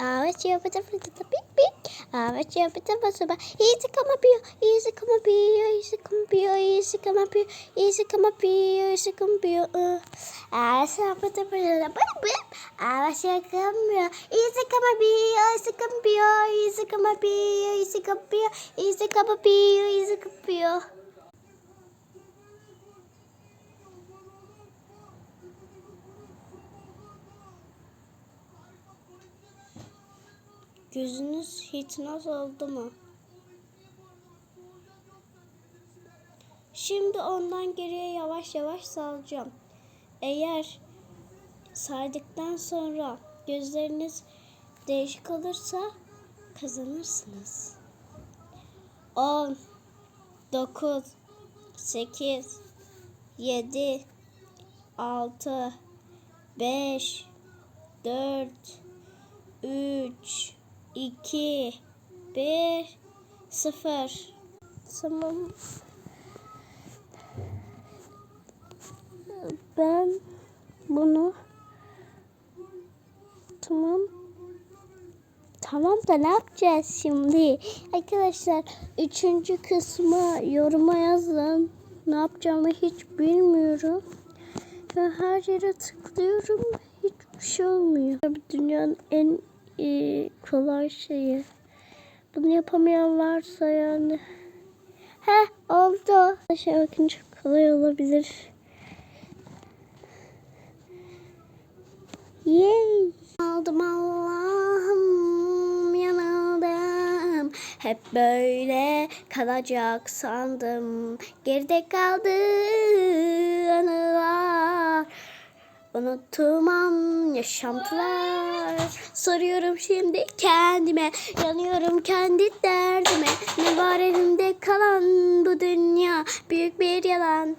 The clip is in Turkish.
Ağaç Ağaç yapıta basıba. İyisi kamapıyor, iyisi kamapıyor, iyisi kamapıyor, here kamapıyor, iyisi kamapıyor, iyisi kamapıyor. Ağaç yapıta basıba. Bıp bıp. Ağaç yakamıyor. İyisi kamapıyor, iyisi kamapıyor, iyisi kamapıyor, iyisi kamapıyor, iyisi kamapıyor, iyisi kamapıyor. Gözünüz hiç nasıl oldu mu? Şimdi ondan geriye yavaş yavaş salacağım. Eğer saydıktan sonra gözleriniz değişik olursa kazanırsınız. 10 9 8 7 6 5 4 3 2 1 0 Tamam. Ben bunu tamam Tamam da ne yapacağız şimdi? Arkadaşlar üçüncü kısmı yoruma yazın. Ne yapacağımı hiç bilmiyorum. Ben her yere tıklıyorum. Hiçbir şey olmuyor. Dünyanın en kolay şeyi. Bunu yapamayan varsa yani. He oldu. Şey bakın çok kolay olabilir. Yay. Aldım Allah'ım yanıldım. Hep böyle kalacak sandım. Geride kaldı anılar. Unuttum an yaşantılar. Soruyorum şimdi kendime Yanıyorum kendi derdime. Ne var elimde kalan bu dünya Büyük bir yalan